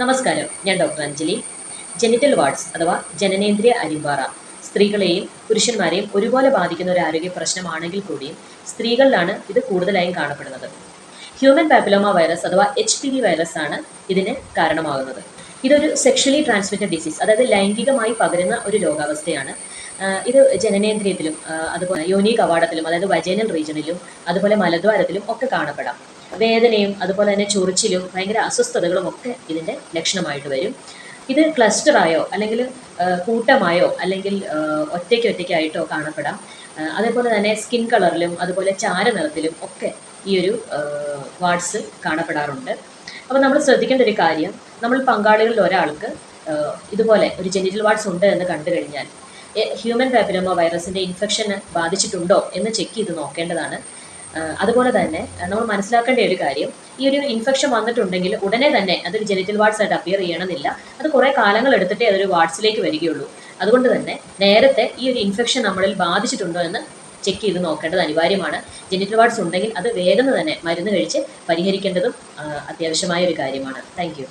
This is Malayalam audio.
നമസ്കാരം. ഞാൻ ഡോക്ടർ അഞ്ജലി. ജെനിറ്റൽ വാർഡ്സ് അഥവാ ജനനേന്ദ്രിയ അരിമ്പാറ. സ്ത്രീകളെയും പുരുഷന്മാരെയും ഒരുപോലെ ബാധിക്കുന്ന ഒരു ആരോഗ്യ പ്രശ്നമാണെങ്കിൽ കൂടിയും സ്ത്രീകളിലാണ് ഇത് കൂടുതലായും കാണപ്പെടുന്നത്. ഹ്യൂമൻ പാപ്പിലോമ വൈറസ് അഥവാ എച്ച് പി വി വൈറസ് ആണ് ഇതിന് കാരണമാകുന്നത്. ഇതൊരു സെക്ഷലി ട്രാൻസ്മിറ്റഡ് ഡിസീസ് അതായത് ലൈംഗികമായി പകരുന്ന ഒരു രോഗാവസ്ഥയാണ്. ഇത് ജനനേന്ദ്രിയത്തിലും അതുപോലെ യോനി കവാടത്തിലും അതായത് വജേനൽ റീജണിലും അതുപോലെ മലദ്വാരത്തിലും ഒക്കെ കാണപ്പെടാം. വേദനയും അതുപോലെ തന്നെ ചൊറിച്ചിലും ഭയങ്കര അസ്വസ്ഥതകളും ഒക്കെ ഇതിന്റെ ലക്ഷണമായിട്ട് വരും. ഇത് ക്ലസ്റ്ററായോ അല്ലെങ്കിൽ കൂട്ടമായോ അല്ലെങ്കിൽ ഒറ്റയ്ക്ക് ഒറ്റയ്ക്കായിട്ടോ കാണപ്പെടാം. അതേപോലെ തന്നെ സ്കിൻ കളറിലും അതുപോലെ ചാര നിറത്തിലും ഒക്കെ ഈ ഒരു വാർഡ്സ് കാണപ്പെടാറുണ്ട്. അപ്പോൾ നമ്മൾ ശ്രദ്ധിക്കേണ്ട ഒരു കാര്യം നമ്മൾ പങ്കാളികളിൽ ഒരാൾക്ക് ഇതുപോലെ ഒരു ജെനിറ്റൽ വാർഡ്സ് ഉണ്ട് എന്ന് കണ്ടു കഴിഞ്ഞാൽ ഹ്യൂമൻ പാപ്പിലോമ വൈറസിന്റെ ഇൻഫെക്ഷന് ബാധിച്ചിട്ടുണ്ടോ എന്ന് ചെക്ക് ചെയ്ത് നോക്കേണ്ടതാണ്. അതുപോലെ തന്നെ നമ്മൾ മനസ്സിലാക്കേണ്ട ഒരു കാര്യം ഈ ഒരു ഇൻഫെക്ഷൻ വന്നിട്ടുണ്ടെങ്കിൽ ഉടനെ തന്നെ അതൊരു ജെനിറ്റൽ വാർഡ്സ് ആയിട്ട് അപ്പിയർ ചെയ്യണമെന്നില്ല. അത് കുറേ കാലങ്ങൾ എടുത്തിട്ടേ അതൊരു വാർഡ്സിലേക്ക് വരികയുള്ളൂ. അതുകൊണ്ട് തന്നെ നേരത്തെ ഈ ഒരു ഇൻഫെക്ഷൻ നമ്മളിൽ ബാധിച്ചിട്ടുണ്ടോ എന്ന് ചെക്ക് ചെയ്ത് നോക്കേണ്ടത് അനിവാര്യമാണ്. ജെനിറ്റൽ വാർഡ്സ് ഉണ്ടെങ്കിൽ അത് വേഗം തന്നെ മരുന്ന് കഴിച്ച് പരിഹരിക്കേണ്ടതും അത്യാവശ്യമായ ഒരു കാര്യമാണ്. താങ്ക്